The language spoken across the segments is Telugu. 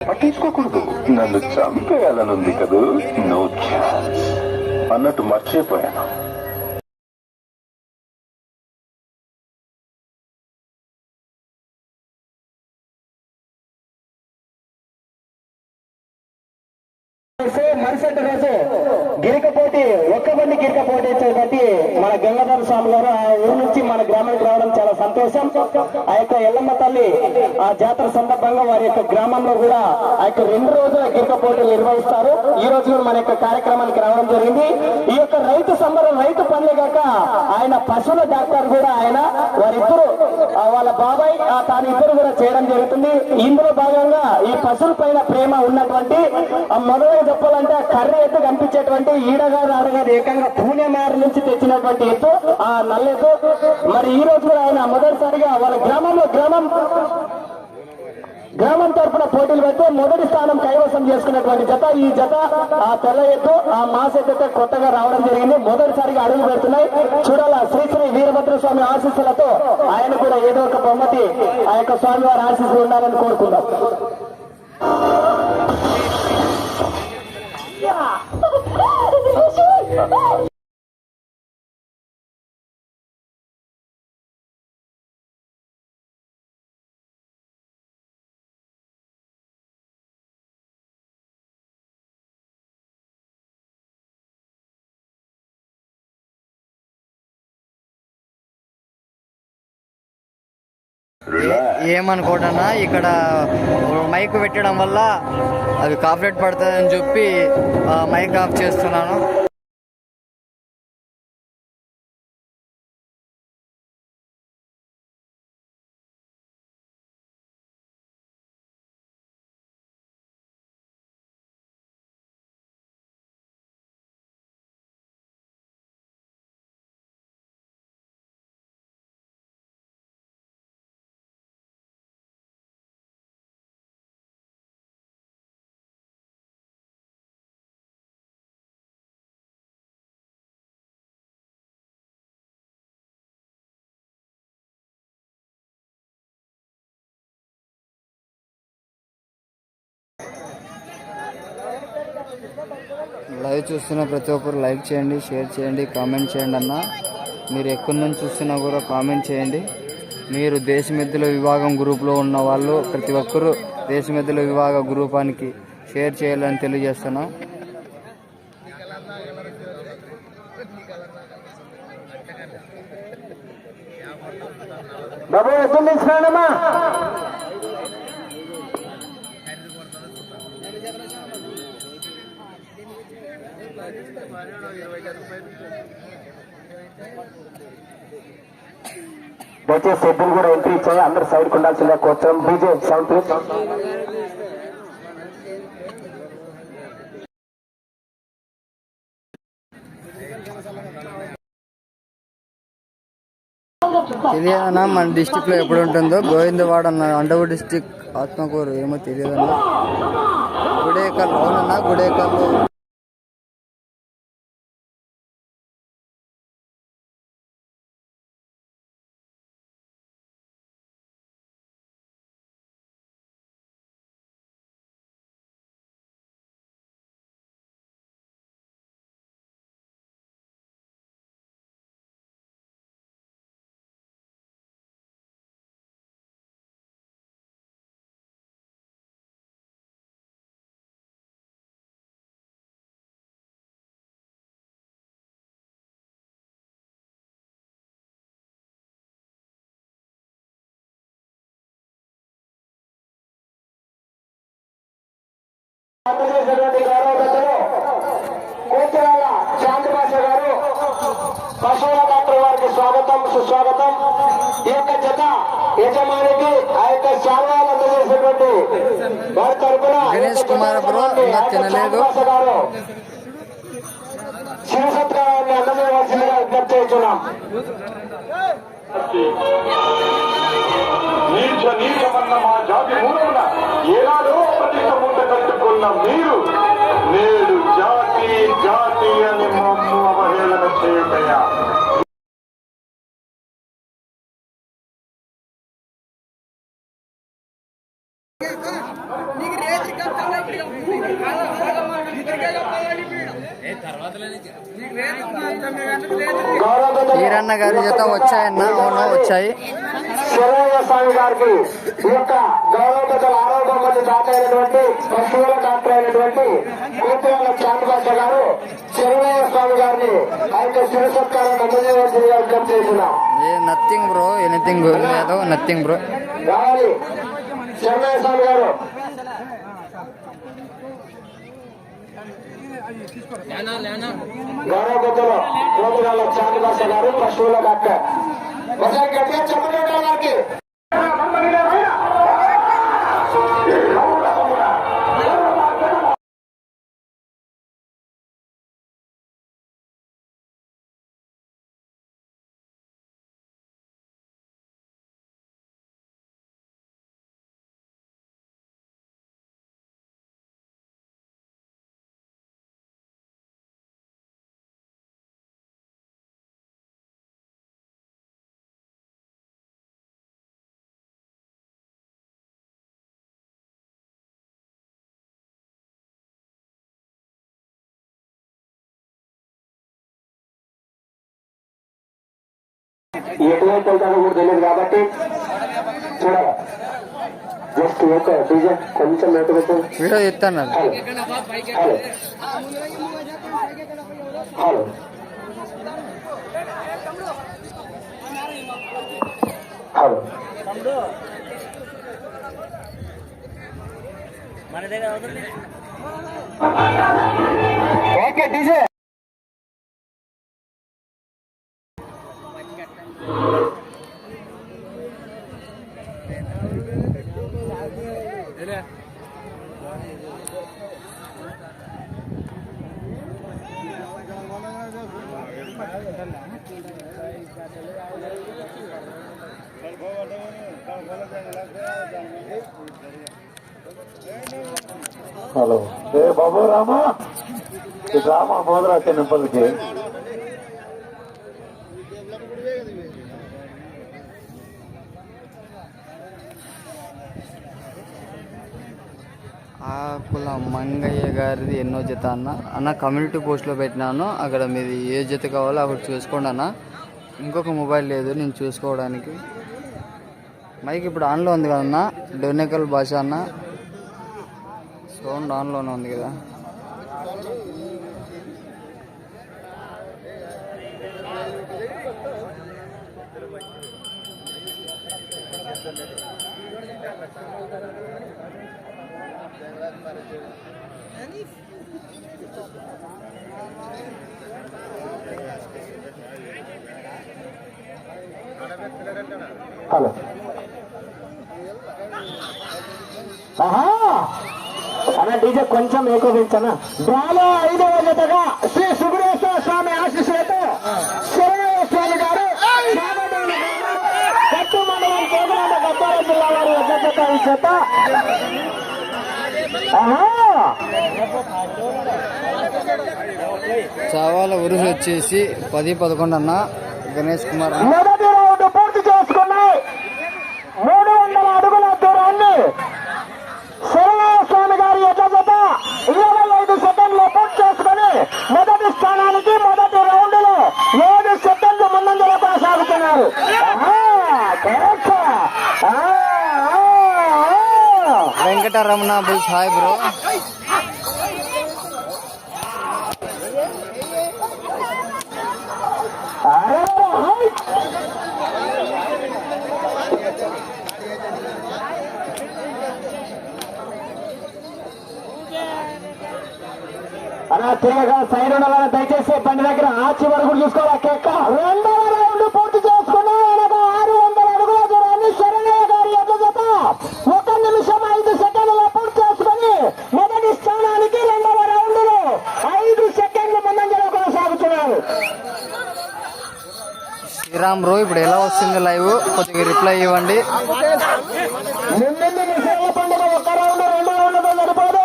పట్టించుకోకూడదు. నన్ను చంపేయాలనుంది కదూ? No chance. అన్నట్టు మర్చిపోయాను. మరుసటి రోజు గిరిక పోటీ ఒక్క బండి గిరిక పోటీ చేపట్టి మన గంగాధర స్వామి గారు ఆ ఊరు నుంచి మన గ్రామానికి రావడం చాలా సంతోషం. ఆ యొక్క ఎల్లమ్మ తల్లి ఆ జాతర సందర్భంగా వారి యొక్క గ్రామంలో కూడా ఆ యొక్క రెండు రోజుల గిరిక పోటీలు నిర్వహిస్తారు. ఈ రోజు కూడా మన యొక్క కార్యక్రమానికి రావడం జరిగింది. ఈ యొక్క రైతు సంబరం రైతు పనులు కాక ఆయన పశువుల డాక్టర్ కూడా ఆయన. వారిద్దరు వాళ్ళ బాబాయ్ ఆ తాను ఇద్దరు కూడా చేయడం జరుగుతుంది. ఇందులో భాగంగా ఈ పశువుల పైన ప్రేమ ఉన్నటువంటి మొదలై చెప్పాలంటే కర్ర ఎత్తు కనిపించేటువంటి ఈడగారు ఆడగారు ఏకంగా పూణె మేర నుంచి తెచ్చినటువంటి ఎత్తు ఆ నల్లెత్తు. మరి ఈ రోజు కూడా ఆయన మొదటిసారిగా వాళ్ళ గ్రామంలో గ్రామం గ్రామం తరఫున పోటీలు పెడితే మొదటి స్థానం కైవసం చేసుకున్నటువంటి జత ఈ జత ఆ తెల్ల ఎత్తు ఆ మాస ఎత్తు కొత్తగా రావడం జరిగింది. మొదటిసారిగా అడుగు పెడుతున్నాయి. చూడాలా శ్రీశ్రీ వీరభద్ర స్వామి ఆశీస్సులతో ఆయన కూడా ఏదో ఒక బహుమతి ఆ యొక్క స్వామి వారి ఆశీస్సులు ఉండాలని కోరుకుందాం. ఏమనుకోటనా ఇక్కడ మైక్ పెట్టడం వల్ల అది కాపరేట్ పడుతుందని చెప్పి ఆ, మైక్ ఆఫ్ చేస్తున్నాను. లైవ్ చూస్తున్న ప్రతి ఒక్కరు లైక్ చేయండి షేర్ చేయండి కామెంట్ చేయండి అన్న. మీరు ఎక్కడి నుంచి చూస్తున్నా కూడా కామెంట్ చేయండి. మీరు దేశమెద్దుల విభాగం గ్రూప్లో ఉన్న వాళ్ళు ప్రతి ఒక్కరూ దేశమెద్దుల విభాగ గ్రూపానికి షేర్ చేయాలని తెలియజేస్తున్నా. బాబు ఎప్పుడు దయచేసి సభ్యులు కూడా ఎంట్రీ ఇచ్చాయి అందరు సైడ్ ఉండాల్సిందిగా కోరుతాం బీజే సౌండ్ తెలియదన్నా మన డిస్టిక్లో ఎప్పుడు ఉంటుందో. గోవిందవాడ అన్న అండవ డిస్టిక్ ఆత్మకూరు ఏమో తెలియదన్నా. గుడేకల్ అవునన్నా గుడేకల్ అందజేసినటువంటి గౌరవ పెద్దలు కోతిరాల శాంతి భాష గారు పశువుల డాక్టర్ వారికి స్వాగతం సుస్వాగతం ఈ యొక్క జత యజమానికి ఆ యొక్క శాల్వాలు అందజేసినటువంటి వారి తరపున గణేష్ కుమార్ బ్రో ఇంకా తినలేదు. గారు శివ సత్కారాన్ని అందజేయవలసిందిగా విజ్ఞప్తి చేస్తున్నాం నీచ నీచమన్న మా జాతి మూలమున ఏనాడో కట్టుకున్న మీరు నేడు జాతి జాతి అని మమ్ము అవహేళన చేయటయా? ఈరన్న గారి జత వచ్చాయన్న అవును వచ్చాయి. శివయ్య స్వామి గారికి ఈ యొక్క గౌరవ పెద్దల ఆరోగ్యం మంది డాక్టర్ అయినటువంటి పశువుల డాక్టర్ అయినటువంటి కూతుళ్ళ చాంద్రబాబు గారు శివయ్య స్వామి గారిని యొక్క శివ సత్కారాన్ని అందజేయవలసిందిగా విజ్ఞప్తి చేస్తున్నాం ఏ నథింగ్ బ్రో ఎనీథింగ్ లేదు నథింగ్ బ్రో రావాలి. శివయ్య స్వామి గారు. గౌరవ పెద్దలు కూతుళ్ళ చాంద్రబాబు గారు పశువుల డాక్టర్ वजह घटिया चप्पल उठा करके ఎటువైపు వెళ్తాడో కూడా తెలియదు కాబట్టి చూడాలి. జస్ట్ ఒక డీజే కొంచెం వీడియో ఎత్తాను hello. Hello. Hello. Hello. Okay DJ. ఈ రామా టెంపుల్కి ఆకుల మంగయ్య గారిది ఎన్నో జత అన్న. అన్న కమ్యూనిటీ పోస్ట్లో పెట్టినాను. అక్కడ మీది ఏ జత కావాలో అక్కడ చూసుకోండి అన్న. ఇంకొక మొబైల్ లేదు నేను చూసుకోవడానికి. మైక్ ఇప్పుడు ఆన్లో ఉంది కదన్నా డొనెకల్ భాష అన్న. సౌండ్ ఆన్లోనే ఉంది కదా. హలో. అన్న డీజే కొంచెం ఏకోపించనా డ్రాలో ఐదవ జతగా శ్రీ సుబ్రేశ్వర స్వామి ఆశీస్సులతో శివయ్య స్వామి గారు కట్టు మండలం కోమరాడ గద్వాల జిల్లా వారి యొక్క జత. చావాల ఉరుసు వచ్చేసి పది పదకొండు అన్న గణేష్ కుమార్ అన్న. మొదటి రౌండ్ పూర్తి చేసుకున్నాయి మూడు వందల అడుగుల దూరాన్ని శివయ్య స్వామి గారి యొక్క జత ఇరవై ఐదు సెకండ్లు పూర్తి చేసుకుని మొదటి స్థానానికి మొదటి రౌండ్లో ఏడు సెకండ్లు ముందంజలో కొనసాగుతున్నారు ఆహా, కరెక్ట్. ఆ, ఆ, ఆ. వెంకటరమణ బుల్స్ హాయ్ బ్రో అరే, హై. అలా తిరగగా సైడ్ ఉండాలని దయచేసి బండి దగ్గర ఆచి వరకు చూసుకోవాలి కేక్క రెండవ రౌండ్ పూర్తి చేసుకున్నా అనగా ఆరు వందల అడుగుల దూరాన్ని శరణయ్య గారి యొక్క జత ఒక నిమిషం ఐదు సెకండ్ల పూర్తి చేసుకుని మొదటి స్థానానికి రెండవ రౌండ్లో ఐదు సెకండ్లు ముందంజలో కొనసాగుతున్నారు శ్రీరామ్ బ్రో ఇప్పుడు ఎలా వస్తుంది లైవ్ కొద్దిగా రిప్లై ఇవ్వండి. ముందుంది నిషేధ పండుగ ఒక రౌండ్ రెండు రౌండ్లతో సరిపోదు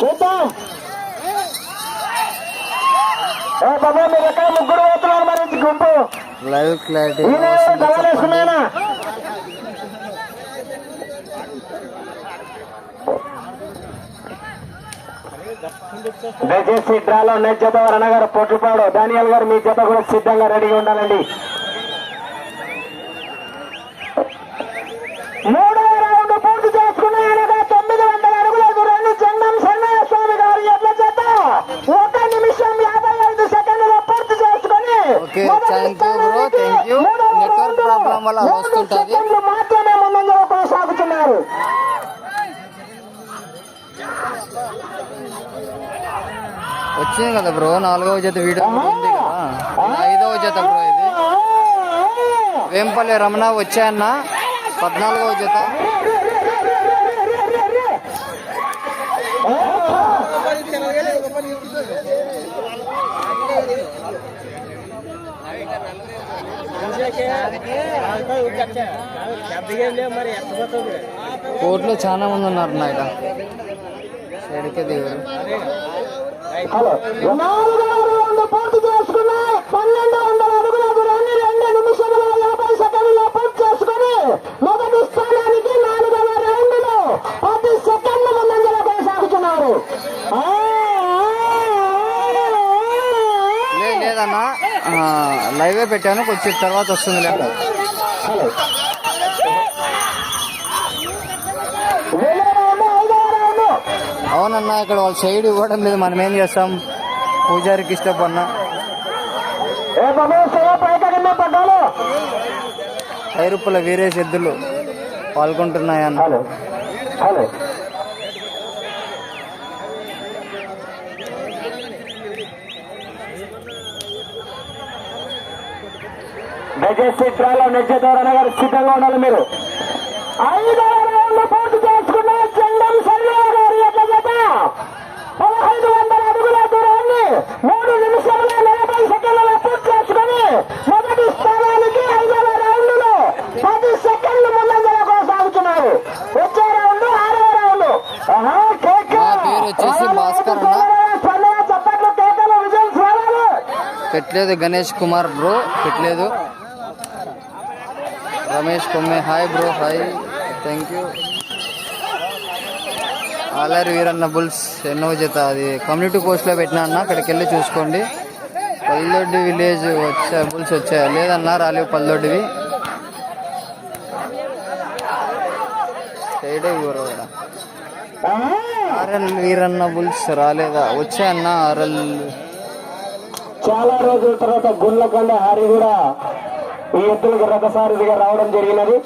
చూద్దాం ఏ బాబా మీరు ఎక్కడ ముగ్గురు పోతున్నారు మరి గుంపు లైవ్ క్లారిటీ ఈయన గమనిస్తున్నాయన దయచేసి డ్రాలో నెట్ జత వరణ గారు పొట్లపాడు. దానియాల్ గారు మీ జత కూడా సిద్ధంగా రెడీగా ఉండాలండి మూడవ రౌండ్ పూర్తి చేసుకున్న అనగా తొమ్మిది వందల అడుగుల దూరాన్ని జంగం సన్నయ్య స్వామి గారి ఎడ్ల చేత ఒక నిమిషం యాభై ఐదు సెకండ్ల పూర్తి చేసుకుని Okay, మొదటి thank you bro, స్థానానికి thank you. మూడవ Network రౌండ్లో problem వల్ల మూడు వస్తుంటది. సెకండ్లు మాత్రమే ముందంజలో కొనసాగుతున్నారు వచ్చింది కదా బ్రో నాలుగవ జత వీడియో ఉంది కదా. ఐదవ జత బ్రో ఇది. వేంపల్లి రమణ వచ్చాయన్న పద్నాలుగవ జత. కోర్టులో చాలా మంది ఉన్నారు నాయట హలో. పూర్తి పన్నెండు వందల అడుగుల దూరాన్ని రెండు నిమిషముల యాభై సెకండ్ల పూర్తి చేసుకుని మొదటి స్థానానికి నాలుగవ రౌండ్లో పది సెకండ్ల ముందంజల కొనసాగుతున్నారు. ఆ, లే లేదన్నా. లైవే పెట్టాను కొంచెం తర్వాత వస్తుంది లేదు హలో రెండవ రౌండ్ ఐదవ రౌండ్ అవునన్నా ఇక్కడ వాళ్ళ సైడ్ ఇవ్వడం లేదు. మనం ఏం చేస్తాం? పూజారికి ఇష్టపడిన. ఐరుప్పుల వీరేష్ ఎద్దులు పాల్గొంటున్నాయన్న దయచేసి డ్రాలో నెచ్చ ద్వారా గారు సిద్ధంగా ఉండాలి మీరు. రౌండ్ పూర్తి చేసుకున్న చండం సర్వేయ గారి యొక్క జత పదహైదు వందల అడుగుల దూరాన్ని మూడు నిమిషముల నలభై సెకండ్ల పూర్తి చేసుకుని మొదటి స్థానానికి ఐదవ రౌండ్లో పది సెకండ్లు ముందంజల కొనసాగుతున్నారు. వచ్చే రౌండ్ ఆరవ రౌండ్. పెట్టలేదు గణేష్ కుమార్ బ్రో పెట్టలేదు. Ramesh Komme hi bro hi. Thank you ఆలర్ Veeranna bulls ఎన్నో జత. అది కమ్యూనిటీ పోస్ట్లో పెట్టినా అన్న అక్కడికి వెళ్ళి చూసుకోండి. పల్లొడ్డి విలేజ్ వచ్చా బుల్స్ వచ్చాయా? లేదన్నా రాలేవు పల్లొడ్డివి సైడే ఊరు ఆర్ఎల్ వీరన్న బుల్స్ రాలేదా? వచ్చాయన్న ఆర్ఎల్. చాలా రోజుల తర్వాత గుండ్లకొండ హరి కూడా ఈ ఎద్దులకు రథసారిగా రావడం జరిగినది.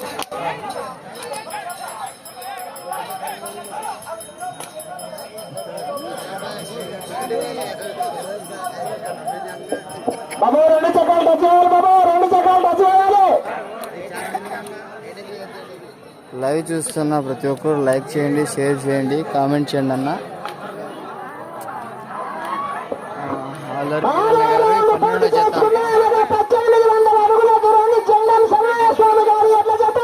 బాబు రెండు చక్రాలు టచ్ చేయాలి బాబు రెండు చక్రాలు టచ్ చేయాలి లైవ్ చూస్తున్న ప్రతి ఒక్కరు లైక్ చేయండి షేర్ చేయండి కామెంట్ చేయండి అన్న ఆ, ఆల్రెడీ పన్నెండో జత పద్దెనిమిది వందల అడుగుల దూరాన్ని జెండం సమయ స్వామి గారి ఎడ్ల జత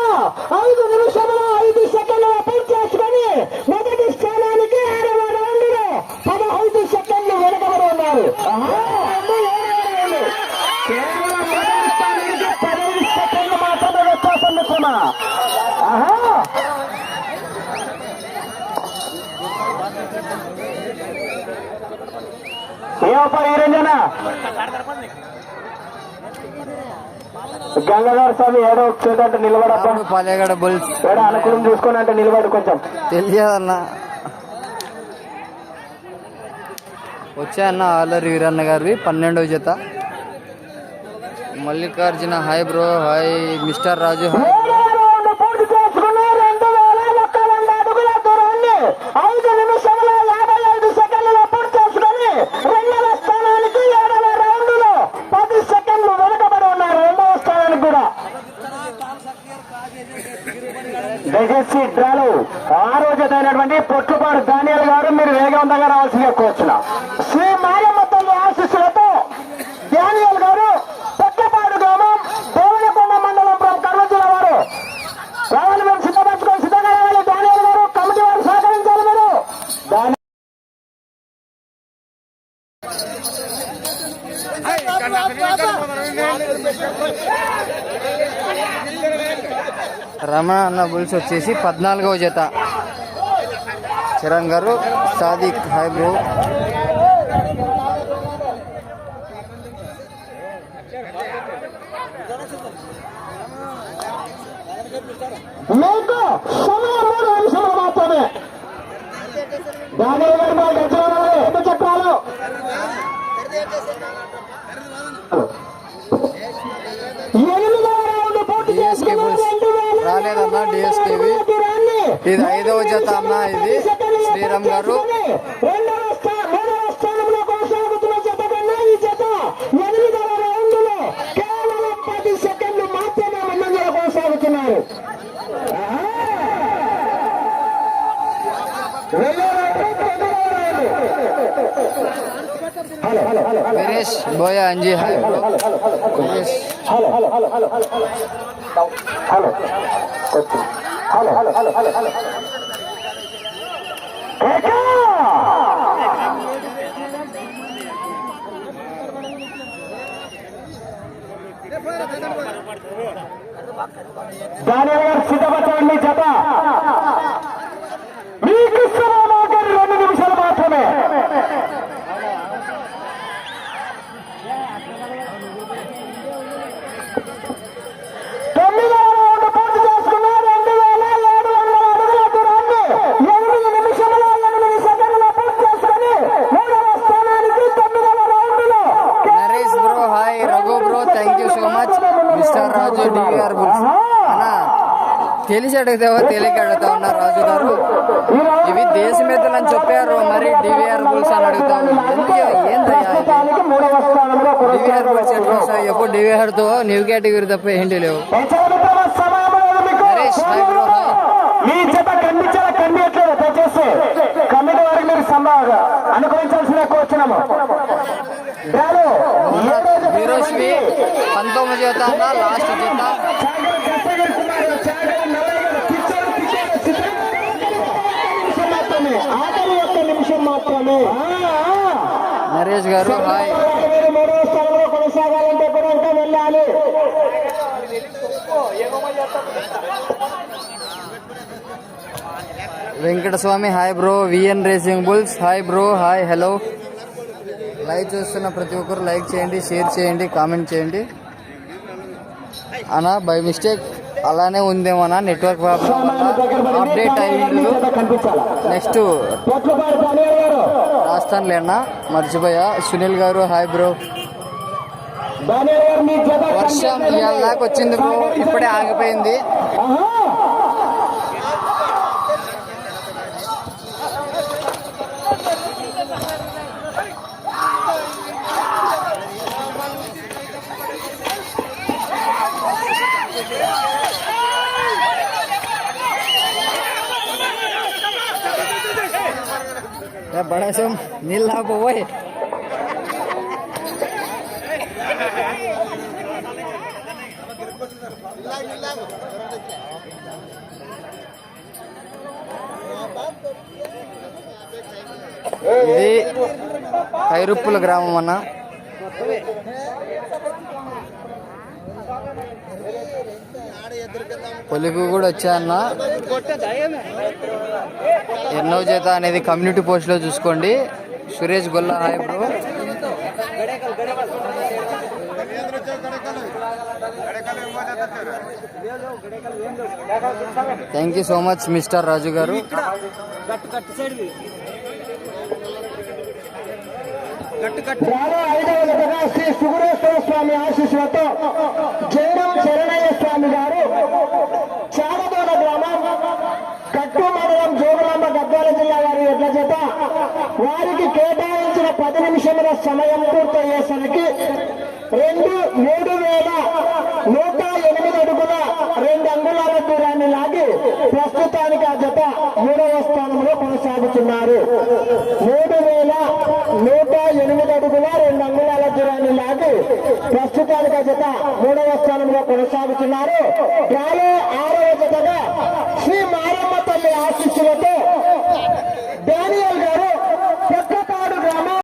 ఐదు నిమిషముల ఐదు సెకండ్ల పూర్తి చేసుకొని మొదటి స్థానానికి ఆరవ రౌండ్లో పదహైదు సెకండ్లు వెనకబడి ఉన్నారు ఆహా, రెండు ఏడవ రౌండ్. కేవలం మొదటి స్థానానికి పదహైదు సెకండ్లు మాత్రమే వ్యత్యాసం మిత్రమా ఆహా ఏమప్పా ఈ రంజన గంగాధర స్వామి ఏడో వచ్చేటట్టు నిలబడప్పా రాముడు పాలేగడ బుల్స్. ఏడో అనుకూలం చూసుకొని అంటే నిలబడు కొంచెం. తెలియదన్న. వచ్చాయన్న ఆలరి వీరన్న గారివి పన్నెండవ జత. Mallikarjuna hi bro hi mister Raju hi ఏడో రౌండ్ పూర్తి చేసుకున్న రెండు వేల ఒక్క వంద అడుగుల దూరాన్ని ఐదు నిమిషముల యాభై ఐదు సెకండ్లలో పూర్తి చేసుకొని రెండవ స్థానానికి ఏడవ రౌండ్లో పది సెకండ్లు వెనుకబడి ఉన్నారు రెండవ స్థానానికి కూడా దయచేసి డ్రాలు ఆరో జత అయినటువంటి పొట్టుపాడు దానియాల గారు మీరు వేగవంతంగా రావాల్సిందిగా కోరుచున్నాం శ్రీ మాయమ్మ తల్లి ఆశీస్సులతో దానియాల్ గారు పొట్టపాడు గ్రామం దేవనకొండ మండలం from కర్నూలు జిల్లా వారు రావాలి మేము సిద్ధపరచుకొని సిద్ధంగా రావాలి దానియాల్ గారు కమిటీ వారు సహకరించాలి మీరు దాని రమణ అన్న బుల్స్ వచ్చేసి పద్నాలుగవ జత. చిరణ్ గారు సాదిక్ హాయ్ బ్రో. మీకు సమయం మూడు నిమిషాలు మాత్రమే. దాని గారు గజరాలు చక్రాలు. రాలేదన్నా DSK వి. తీరాన్ని ఇది ఐదవ జత అన్న ఇది. శ్రీరామ్ గారు రెండవ స్థా- మూడవ స్థానంలో కొనసాగుతున్న జత కన్నా ఈ జత ఎనిమిదవ రౌండ్లో కేవలం పది సెకండ్లు మాత్రమే ముందంజలో కొనసాగుతున్నారు ఆహా. రెండవ రౌండ్, రెండవ round. Hello hello hello hello Veeresh Boya Anji hi bro Veeresh hello hello hello hello hello hello okay. Hello hello hello hello hello ఏకా! దానియాల గారు సిద్ధపరచండి జత మీకు ఇస్తున్నాను రెండు నిమిషాలు మాత్రమే తొమ్మిదవ రౌండ్ పూర్తి చేసుకున్న రెండు వేల ఏడు వందల అడుగుల దూరాన్ని ఎనిమిది నిమిషముల ఎనిమిది సెకండ్ల పూర్తి చేసుకుని మూడవ స్థానానికి తొమ్మిదవ రౌండ్లో Naresh bro hi Raghu bro thank you so much mister Raju DVR bulls అన్నా తెలిసి అడిగితేవో తెలియక అడుగుతా ఉన్నారు రాజు గారు. ఇవి దేశమెద్దులు అని చెప్పారు మరి డివిఆర్ బుల్స్ అని అడుగుతా ఉన్నారు. డివిఆర్ ఎట్లా వస్తాయి ఎప్పుడు డివిఆర్తో న్యూ కేటగిరీ తప్ప ఏంటి లేవు. Naresh, hi bro, hi. దయచేసి కమిటీ వారికి మీరు సంభాగా అనుకరించాల్సిన పంతొమ్మిది అన్న లాస్ట్ జత ఆఖరి ఒక్క నిమిషం మాత్రమే. నరేష్ గారు మూడవ స్థానంలో కొనసాగాలంటే కూడా ఇంకా వెళ్ళాలి. Venkataswamy hi bro. VN racing bulls hi bro hi hello. Live చూస్తున్న ప్రతి ఒక్కరు లైక్ చేయండి షేర్ చేయండి కామెంట్ చేయండి. అన్న బై మిస్టేక్. అలానే ఉందేమోనా నెట్వర్క్ ప్రాబ్లం వల్ల అప్డేట్ అయ్యిండు కనిపించాలా నెక్స్ట్ పొట్లపాడు దానియాల గారు రాస్తాను లేనా మర్చిపోయా. సునీల్ గారు హాయ్ బ్రో. వర్షం ఇవాళ దాకా వచ్చింది బ్రో. ఇప్పుడే ఆగిపోయింది. ఆహా. ఏ బడేసం నీళ్ళు ఆపోయి ఇది కైరుప్పుల గ్రామం అన్న పొలిపు కూడా వచ్చా ఎన్నో చేత అనేది కమ్యూనిటీ పోస్ట్లో చూసుకోండి. Suresh Golla hi bro. Thank you so much mister Raju గారు. రాను ఐదవ శ్రీ సుగురేశ్వర స్వామి ఆశీస్సులతో జయరాం శరణయ్య స్వామి గారు చాడబోడ గ్రామం కట్టు మండలం జోగులాంబ గద్వాల జిల్లా వారి ఎడ్ల చేత వారికి కేటాయించిన పది నిమిషముల సమయం పూర్తయ్యేసరికి రెండు మూడు వేల నూట ఎనిమిది అడుగుల రెండు అంగుళాల దూరాన్ని లాగి ప్రస్తుతానికి ఆ జత మూడవ స్థానంలో కొనసాగుతున్నారు. మూడు వేల నూట ఎనిమిది అడుగుల రెండు అంగుళాల దూరాన్ని లాగి ప్రస్తుతానికి ఆ జత మూడవ స్థానంలో కొనసాగుతున్నారు. డ్రాలో ఆరవ జతగా శ్రీ మారమ్మ తల్లి ఆశీస్సులతో